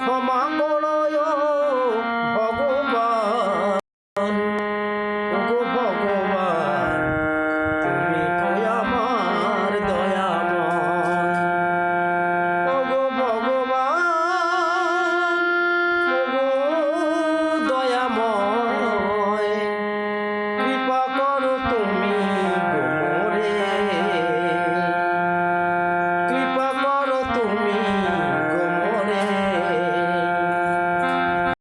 ক্ষমা